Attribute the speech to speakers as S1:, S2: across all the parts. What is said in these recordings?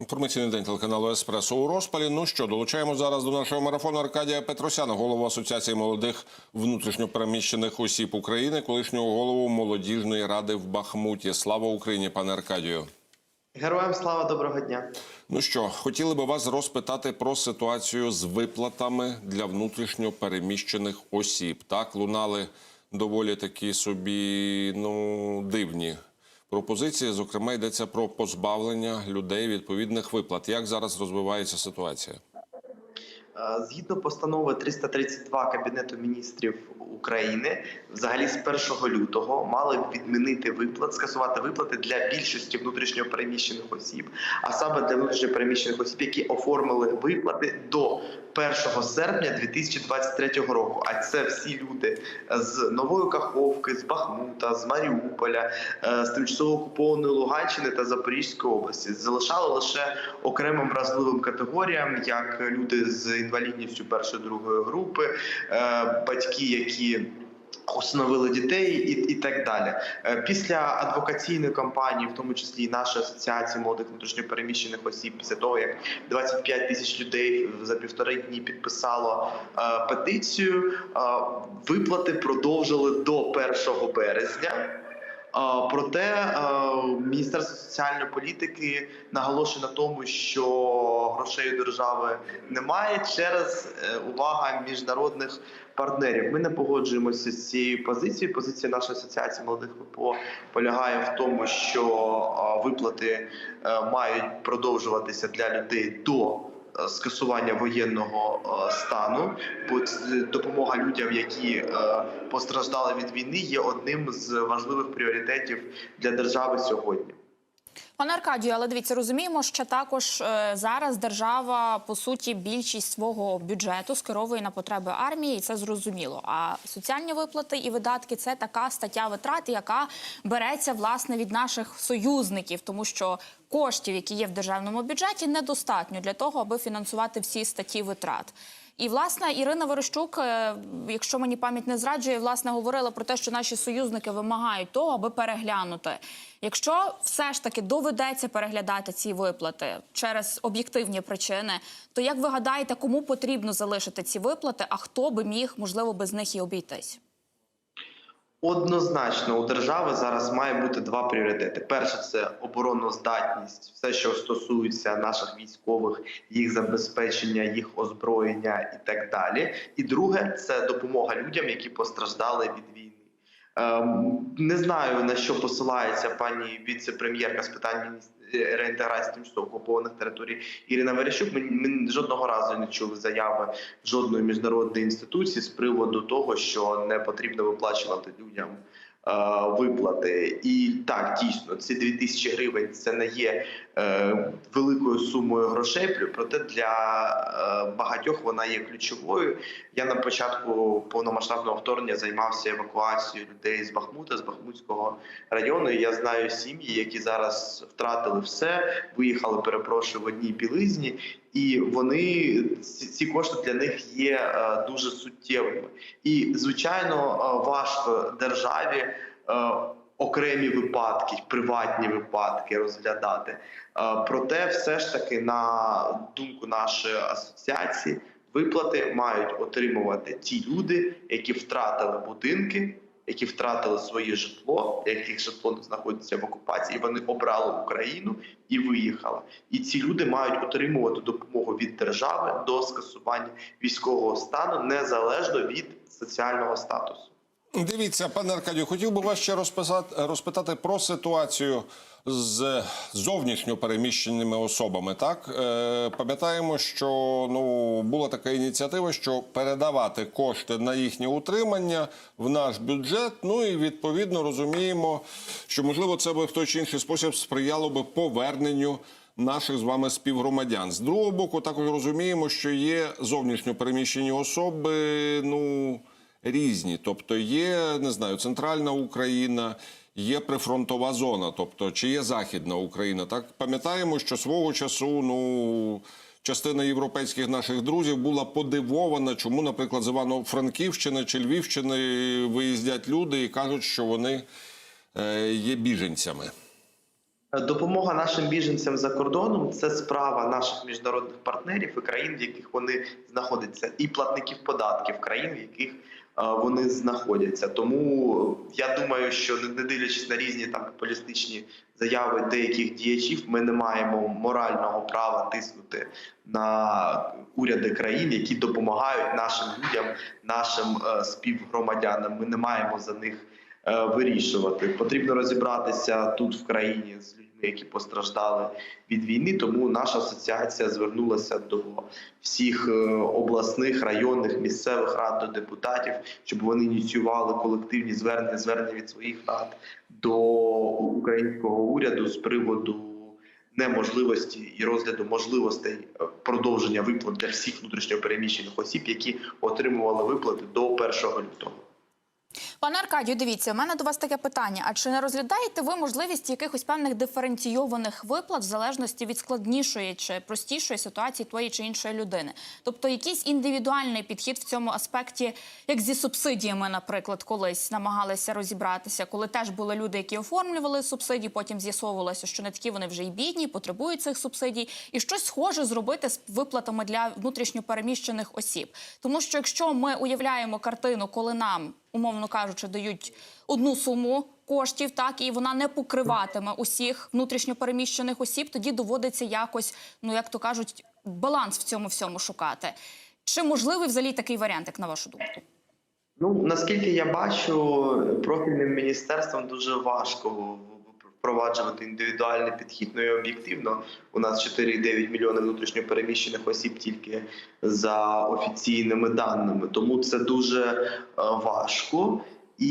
S1: Інформаційний день телеканалу Еспресо у розпалі. Ну що, долучаємо зараз до нашого марафону Аркадія Петросяна, голову Асоціації молодих внутрішньопереміщених осіб України, колишнього голову молодіжної ради в Бахмуті. Слава Україні, пане Аркадію.
S2: Героям слава доброго дня.
S1: Ну що, хотіли би вас розпитати про ситуацію з виплатами для внутрішньопереміщених осіб. Так лунали доволі такі собі ну дивні пропозиції. Зокрема, йдеться про позбавлення людей відповідних виплат. Як зараз розвивається ситуація?
S2: Е, Згідно постанови 332 Кабінету міністрів України, взагалі з 1 лютого мали відмінити виплат, скасувати виплати для більшості внутрішньо переміщених осіб, а саме для внутрішньо переміщених осіб, які оформили виплати до 1 серпня 2023 року. А це всі люди з Нової Каховки, з Бахмута, з Маріуполя, е, з тимчасово окупованої Луганщини та Запорізької області. Залишали лише окремим вразливим категоріям, як люди з інвалідністю першої другої групи, е, батьки, які Усиновили дітей і, і так далі. Е, Після адвокаційної кампанії, в тому числі і нашої асоціації молодих внутрішньопереміщених осіб, після того як 25 тисяч людей за півтори дні підписало е, петицію, е, виплати продовжили до 1 березня. Проте Міністерство соціальної політики наголошує на тому, що грошей у держави немає через е, увага міжнародних партнерів. Ми не погоджуємося з цією позицією. Позиція нашої асоціації молодих ВПО полягає в тому, що виплати е, мають продовжуватися для людей до скасування воєнного е, стану, допомога людям, які е, постраждали від війни, є одним з важливих пріоритетів для держави сьогодні.
S3: Пане Аркадію, але дивіться, розуміємо, що також е, зараз держава по суті більшість свого бюджету скеровує на потреби армії, і це зрозуміло. А соціальні виплати і видатки це така стаття витрат, яка береться власне від наших союзників, тому що коштів, які є в державному бюджеті, недостатньо для того, аби фінансувати всі статті витрат. І власне Ірина Верещук, е, якщо мені пам'ять не зраджує, власне говорила про те, що наші союзники вимагають того, аби переглянути. Якщо все ж таки доведеться переглядати ці виплати через об'єктивні причини, то як ви гадаєте, кому потрібно залишити ці виплати, а хто би міг можливо без них і обійтись?
S2: Однозначно, у держави зараз має бути два пріоритети: перше це обороноздатність, все, що стосується наших військових, їх забезпечення, їх озброєння і так далі. І друге це допомога людям, які постраждали від війни. Ем, Не знаю на що посилається пані віце-прем'єрка з питань реінтеграції тимчасово окупованих територій Ірина Верещук. Ми, ми жодного разу не чули заяви жодної міжнародної інституції з приводу того, що не потрібно виплачувати людям е, виплати. І так дійсно ці 2000 гривень це не є е, великою сумою грошей. Проте для е, багатьох вона є ключовою. Я на початку повномасштабного вторгнення займався евакуацією людей з Бахмута, з Бахмутського району. Я знаю сім'ї, які зараз втратили все, виїхали, перепрошую, в одній білизні, і вони ці, кошти для них є е, дуже суттєвими. І звичайно, е, важко державі. е, Окремі випадки, приватні випадки розглядати. Проте, все ж таки, на думку нашої асоціації, виплати мають отримувати ті люди, які втратили будинки, які втратили своє житло, яких житло не знаходиться в окупації. Вони обрали Україну і виїхали. І ці люди мають отримувати допомогу від держави до скасування військового стану незалежно від соціального статусу.
S1: Дивіться, пане Аркадію, хотів би вас ще розписати, розпитати про ситуацію з зовнішньо переміщеними особами. Так е, пам'ятаємо, що ну була така ініціатива, що передавати кошти на їхнє утримання в наш бюджет. Ну і відповідно розуміємо, що можливо це би в той чи інший спосіб сприяло би поверненню. Наших з вами співгромадян з другого боку, також розуміємо, що є зовнішньо переміщені особи. Ну різні. Тобто є, не знаю, центральна Україна, є прифронтова зона, тобто чи є Західна Україна. Так пам'ятаємо, що свого часу, ну. Частина європейських наших друзів була подивована, чому, наприклад, з Івано-Франківщини чи Львівщини виїздять люди і кажуть, що вони е, є біженцями.
S2: Допомога нашим біженцям за кордоном це справа наших міжнародних партнерів і країн, в яких вони знаходяться, і платників податків країн, в яких вони знаходяться. Тому я думаю, що не дивлячись на різні там популістичні заяви деяких діячів, ми не маємо морального права тиснути на уряди країн, які допомагають нашим людям, нашим е, співгромадянам. Ми не маємо за них е, вирішувати. Потрібно розібратися тут в країні з людьми, які постраждали від війни. Тому наша асоціація звернулася до всіх е, обласних, районних, місцевих рад, до депутатів, щоб вони ініціювали колективні звернення, звернення від своїх рад до українського уряду з приводу. Неможливості і розгляду можливостей е, продовження виплат для всіх внутрішньопереміщених осіб, які отримували виплати до 1 лютого.
S3: Пане Аркадію, дивіться, у мене до вас таке питання. А чи не розглядаєте ви можливість якихось певних диференційованих виплат в залежності від складнішої чи простішої ситуації тої чи іншої людини? Тобто якийсь індивідуальний підхід в цьому аспекті, як зі субсидіями, наприклад, колись намагалися розібратися, коли теж були люди, які оформлювали субсидії, потім з'ясовувалося, що не такі вони вже й бідні, потребують цих субсидій, і щось схоже зробити з виплатами для внутрішньопереміщених осіб. Тому що якщо ми уявляємо картину, коли нам умовно кажучи, дають одну суму коштів, так і вона не покриватиме усіх внутрішньопереміщених осіб, тоді доводиться якось, ну як то кажуть, баланс в цьому всьому шукати. Чи можливий взагалі такий варіант, як на вашу думку?
S2: Ну наскільки я бачу, профільним міністерством дуже важко впроваджувати індивідуальний підхід. Ну і об'єктивно, у нас 4,9 мільйони внутрішньопереміщених осіб тільки за офіційними даними. Тому це дуже е, важко. І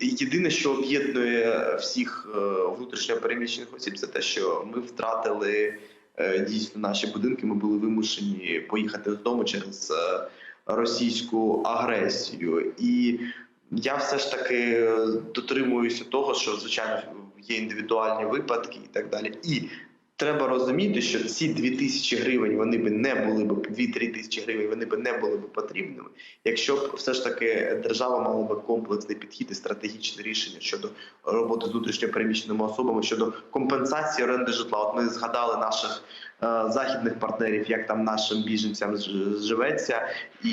S2: єдине, що об'єднує всіх е, внутрішньопереміщених осіб, це те, що ми втратили е, дійсно наші будинки. Ми були вимушені поїхати додому через російську агресію. І я все ж таки дотримуюся того, що звичайно є індивідуальні випадки і так далі. І треба розуміти, що ці 2 тисячі гривень вони би не були б 2-3 тисячі гривень, вони би не були б потрібними, якщо б все ж таки держава мала б комплексний підхід і стратегічне рішення щодо роботи з внутрішньопереміщеними особами щодо компенсації оренди житла. От ми згадали наших е, західних партнерів, як там нашим біженцям живеться, і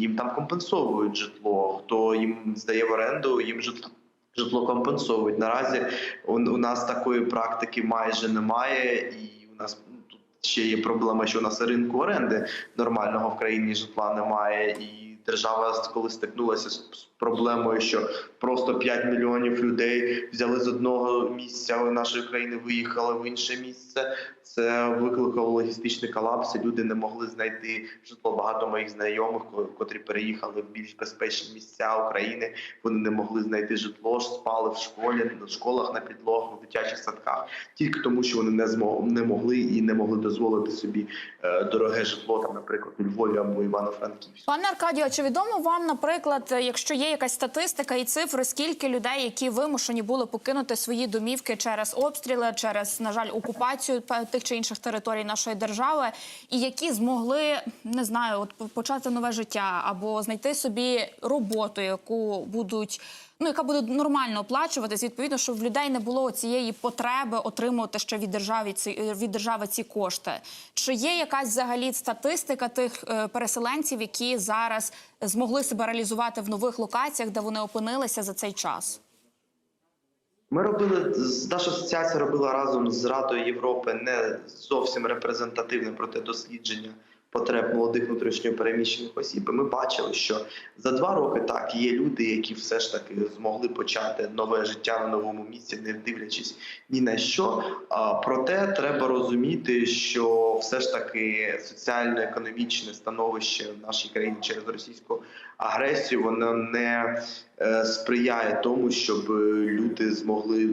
S2: їм там компенсовують житло. Хто їм здає в оренду, їм житло. Житло компенсовують наразі. У, у нас такої практики майже немає, і у нас ну, тут ще є проблема, що у нас ринку оренди нормального в країні житла немає. І держава, коли стикнулася з проблемою, що просто 5 мільйонів людей взяли з одного місця нашої країни, виїхали в інше місце. Це викликало логістичний колапс. Люди не могли знайти житло. Багато моїх знайомих, ко- котрі переїхали в більш безпечні місця України. Вони не могли знайти житло, спали в школі, в школах на підлогах, в дитячих садках, тільки тому, що вони не змо не могли і не могли дозволити собі е, дороге житло, там, наприклад, у Львові або Івано-Франківську.
S3: Пане Аркадію, чи відомо вам, наприклад, якщо є якась статистика і цифри, скільки людей, які вимушені були покинути свої домівки через обстріли, через, на жаль, окупацію тих чи інших територій нашої держави, і які змогли не знаю, от почати нове життя або знайти собі роботу, яку будуть. Ну, яка буде нормально оплачуватись, відповідно, щоб в людей не було цієї потреби отримувати ще від держави ці від держави ці кошти. Чи є якась взагалі статистика тих е, переселенців, які зараз змогли себе реалізувати в нових локаціях, де вони опинилися за цей час?
S2: Ми робили наша асоціація робила разом з Радою Європи не зовсім репрезентативне проте дослідження потреб молодих внутрішньопереміщених осіб. І ми бачили, що за два роки так є люди, які все ж таки змогли почати нове життя на новому місці, не дивлячись ні на що. А, Проте треба розуміти, що все ж таки соціально-економічне становище в нашій країні через російську агресію воно не е, сприяє тому, щоб е, люди змогли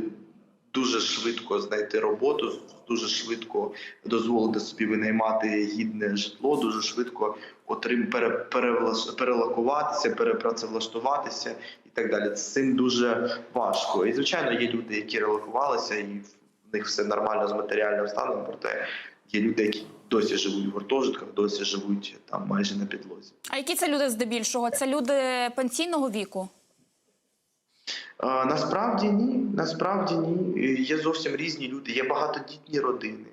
S2: дуже швидко знайти роботу, дуже швидко дозволити собі винаймати гідне житло, дуже швидко отрим пере, перевлаш- перелокуватися, перепрацевлаштуватися і так далі. З цим дуже важко. І звичайно, є люди, які релокувалися, і в них все нормально з матеріальним станом. Проте є люди, які досі живуть в гуртожитках, досі живуть там майже на підлозі.
S3: А які це люди здебільшого? Це люди пенсійного віку?
S2: Насправді ні. Насправді ні. Є зовсім різні люди, є багатодітні родини.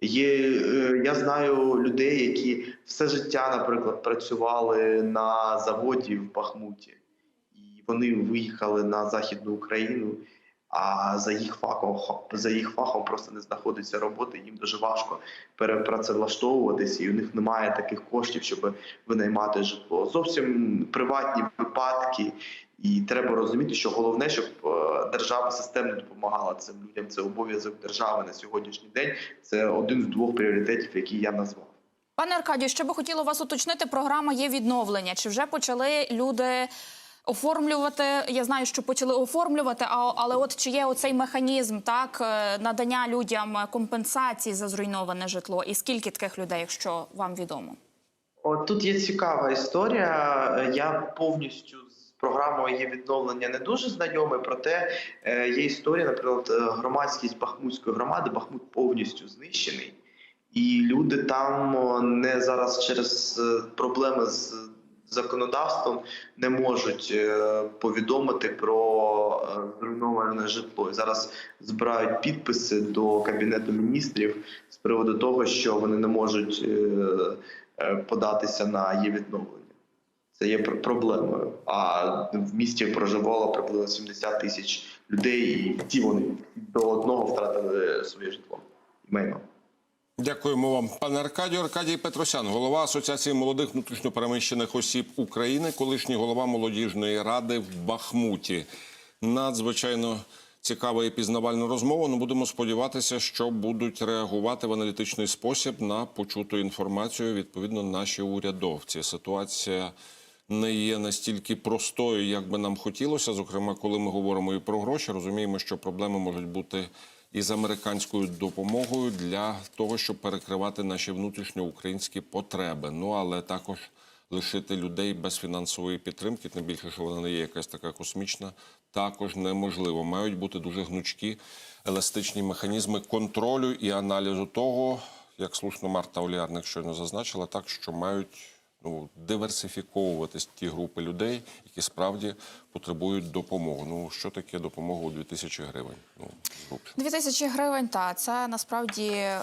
S2: Є, е, я знаю людей, які все життя, наприклад, працювали на заводі в Бахмуті, і вони виїхали на Західну Україну, а за їх фахом, за їх фахом просто не знаходиться роботи, їм дуже важко перепрацевлаштовуватися, і у них немає таких коштів, щоб винаймати житло. Зовсім приватні випадки. І треба розуміти, що головне, щоб е, держава системно допомагала цим людям. Це обов'язок держави на сьогоднішній день. Це один з двох пріоритетів, які я назвав.
S3: Пане Аркадію, ще би хотіла вас уточнити. Програма є відновлення. Чи вже почали люди оформлювати? Я знаю, що почали оформлювати, але от чи є оцей механізм так е, надання людям компенсації за зруйноване житло? І скільки таких людей, якщо вам відомо?
S2: От тут є цікава історія. Я повністю з програмою є відновлення не дуже знайомий, проте е, є історія, наприклад, е, громадськість Бахмутської громади. Бахмут повністю знищений, і люди там не зараз через проблеми з законодавством не можуть е, повідомити про е, зруйноване житло. Зараз збирають підписи до кабінету міністрів з приводу того, що вони не можуть. е, податися на її відновлення. Це є пр- проблемою. А в місті проживало приблизно 70 тисяч людей, і ті вони до одного втратили своє житло майно.
S1: Дякуємо вам, пане Аркадію. Аркадій Петросян, голова Асоціації молодих внутрішньопереміщених осіб України, колишній голова молодіжної ради в Бахмуті. Надзвичайно цікава і пізнавальна розмова. Ну будемо сподіватися, що будуть реагувати в аналітичний спосіб на почуту інформацію. Відповідно, наші урядовці. Ситуація не є настільки простою, як би нам хотілося. Зокрема, коли ми говоримо і про гроші, розуміємо, що проблеми можуть бути і з американською допомогою для того, щоб перекривати наші внутрішньоукраїнські потреби. Ну але також лишити людей без фінансової підтримки, тим більше, що вона не є якась така космічна, також неможливо. Мають бути дуже гнучкі еластичні механізми контролю і аналізу того, як слушно Марта Оліарник щойно зазначила, так що мають ну, диверсифіковуватись ті групи людей, які справді потребують допомоги. Ну що таке допомога у 2000 гривень? Ну грубше.
S3: Дві тисячі гривень, та це насправді, е,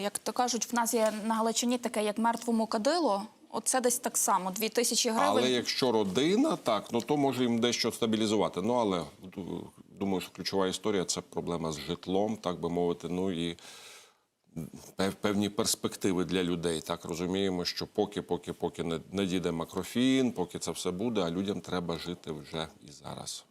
S3: як то кажуть, в нас є на Галичині таке, як мертвому кадило. Оце десь так само. Дві тисячі гривень.
S1: Але якщо родина, так ну то може їм дещо стабілізувати. Ну але думаю, що ключова історія це проблема з житлом, так би мовити. Ну і певні перспективи для людей. Так розуміємо, що поки, поки, поки не, не дійде макрофін, поки це все буде, а людям треба жити вже і зараз.